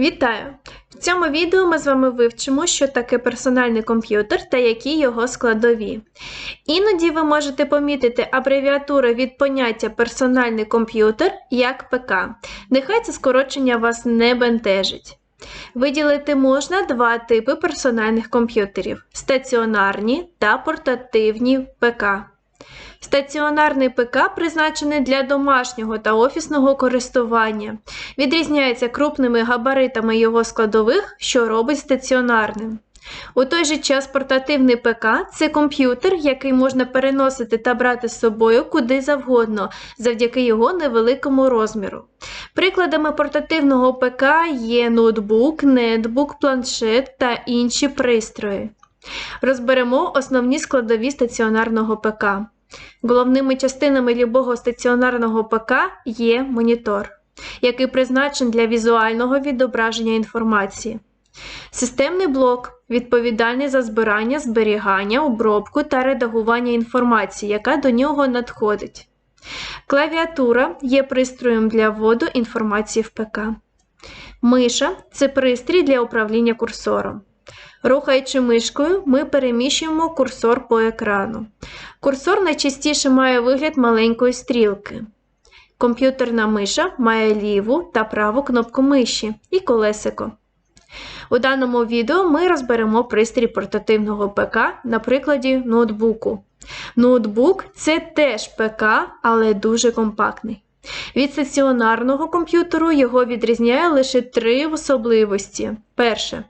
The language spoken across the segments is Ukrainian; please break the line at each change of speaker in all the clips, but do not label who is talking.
Вітаю! В цьому відео ми з вами вивчимо, що таке персональний комп'ютер та які його складові. Іноді ви можете помітити абревіатуру від поняття персональний комп'ютер як ПК. Нехай це скорочення вас не бентежить. Виділити можна два типи персональних комп'ютерів стаціонарні та портативні ПК. Стаціонарний ПК призначений для домашнього та офісного користування. Відрізняється крупними габаритами його складових, що робить стаціонарним. У той же час портативний ПК це комп'ютер, який можна переносити та брати з собою куди завгодно, завдяки його невеликому розміру. Прикладами портативного ПК є ноутбук, нетбук, планшет та інші пристрої. Розберемо основні складові стаціонарного ПК. Головними частинами любого стаціонарного ПК є монітор, який призначений для візуального відображення інформації. Системний блок відповідальний за збирання, зберігання, обробку та редагування інформації, яка до нього надходить. Клавіатура є пристроєм для вводу інформації в ПК. Миша це пристрій для управління курсором. Рухаючи мишкою, ми переміщуємо курсор по екрану. Курсор найчастіше має вигляд маленької стрілки. Комп'ютерна миша має ліву та праву кнопку миші і колесико. У даному відео ми розберемо пристрій портативного ПК на прикладі ноутбуку. Ноутбук це теж ПК, але дуже компактний. Від стаціонарного комп'ютеру його відрізняє лише три особливості. Перше,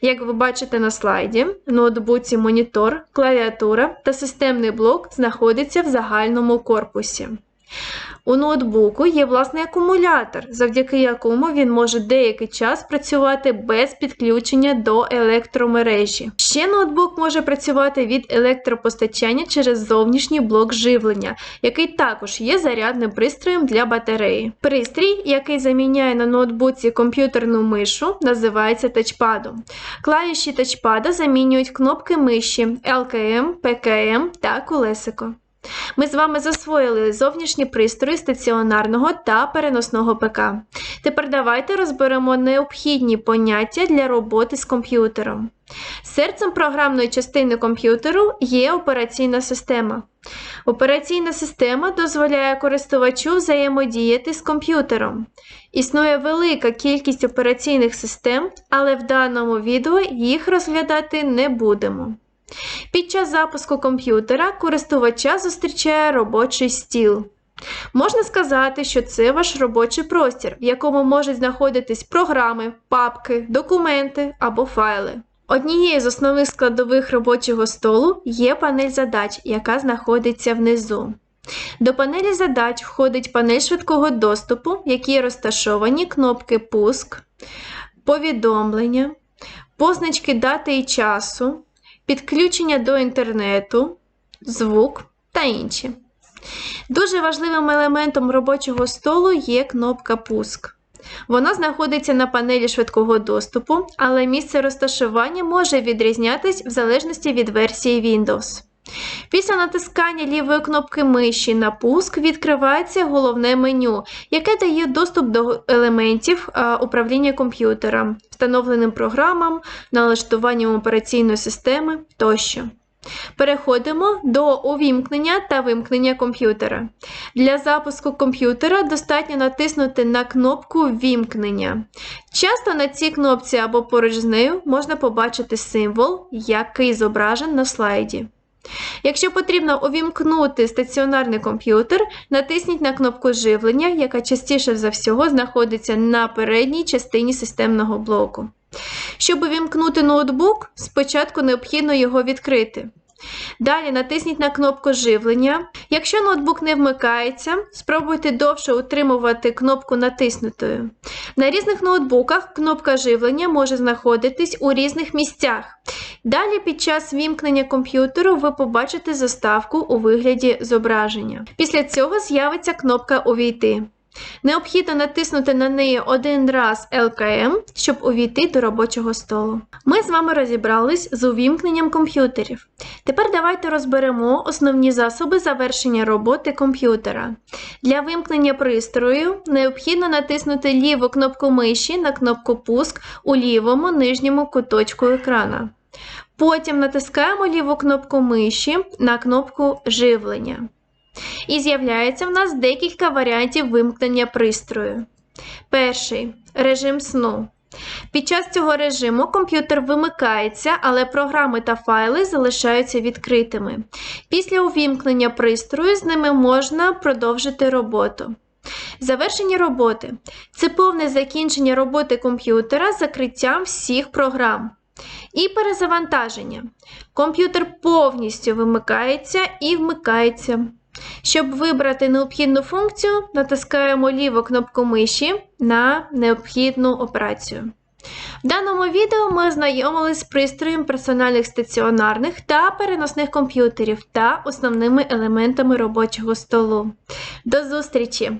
як ви бачите на слайді, в ноутбуці монітор, клавіатура та системний блок знаходяться в загальному корпусі. У ноутбуку є власний акумулятор, завдяки якому він може деякий час працювати без підключення до електромережі. Ще ноутбук може працювати від електропостачання через зовнішній блок живлення, який також є зарядним пристроєм для батареї. Пристрій, який заміняє на ноутбуці комп'ютерну мишу, називається тачпадом. Клавіші тачпада замінюють кнопки миші LKM, PKM та колесико. Ми з вами засвоїли зовнішні пристрої стаціонарного та переносного ПК. Тепер давайте розберемо необхідні поняття для роботи з комп'ютером. Серцем програмної частини комп'ютеру є операційна система. Операційна система дозволяє користувачу взаємодіяти з комп'ютером. Існує велика кількість операційних систем, але в даному відео їх розглядати не будемо. Під час запуску комп'ютера користувача зустрічає робочий стіл. Можна сказати, що це ваш робочий простір, в якому можуть знаходитись програми, папки, документи або файли. Однією з основних складових робочого столу є панель задач, яка знаходиться внизу. До панелі задач входить панель швидкого доступу, в якій розташовані кнопки Пуск, повідомлення, позначки дати і часу, підключення до інтернету, звук та інші. Дуже важливим елементом робочого столу є кнопка Пуск. Вона знаходиться на панелі швидкого доступу, але місце розташування може відрізнятись в залежності від версії Windows. Після натискання лівої кнопки миші на пуск відкривається головне меню, яке дає доступ до елементів управління комп'ютером, встановленим програмам, налаштуванням операційної системи тощо. Переходимо до увімкнення та вимкнення комп'ютера. Для запуску комп'ютера достатньо натиснути на кнопку Вімкнення. Часто на цій кнопці або поруч з нею можна побачити символ, який зображений на слайді. Якщо потрібно увімкнути стаціонарний комп'ютер, натисніть на кнопку живлення, яка частіше за всього знаходиться на передній частині системного блоку. Щоб увімкнути ноутбук, спочатку необхідно його відкрити. Далі натисніть на кнопку живлення. Якщо ноутбук не вмикається, спробуйте довше утримувати кнопку натиснутою. На різних ноутбуках кнопка живлення може знаходитись у різних місцях. Далі під час вімкнення комп'ютеру ви побачите заставку у вигляді зображення. Після цього з'явиться кнопка Увійти. Необхідно натиснути на неї один раз ЛКМ, щоб увійти до робочого столу. Ми з вами розібрались з увімкненням комп'ютерів. Тепер давайте розберемо основні засоби завершення роботи комп'ютера. Для вимкнення пристрою необхідно натиснути ліву кнопку миші на кнопку Пуск у лівому нижньому куточку екрана. Потім натискаємо ліву кнопку миші на кнопку Живлення. І з'являється в нас декілька варіантів вимкнення пристрою. Перший режим сну. Під час цього режиму комп'ютер вимикається, але програми та файли залишаються відкритими. Після увімкнення пристрою з ними можна продовжити роботу. Завершення роботи це повне закінчення роботи комп'ютера з закриттям всіх програм. І перезавантаження. Комп'ютер повністю вимикається і вмикається. Щоб вибрати необхідну функцію, натискаємо ліву кнопку миші на необхідну операцію. В даному відео ми ознайомились з пристроєм персональних стаціонарних та переносних комп'ютерів та основними елементами робочого столу. До зустрічі!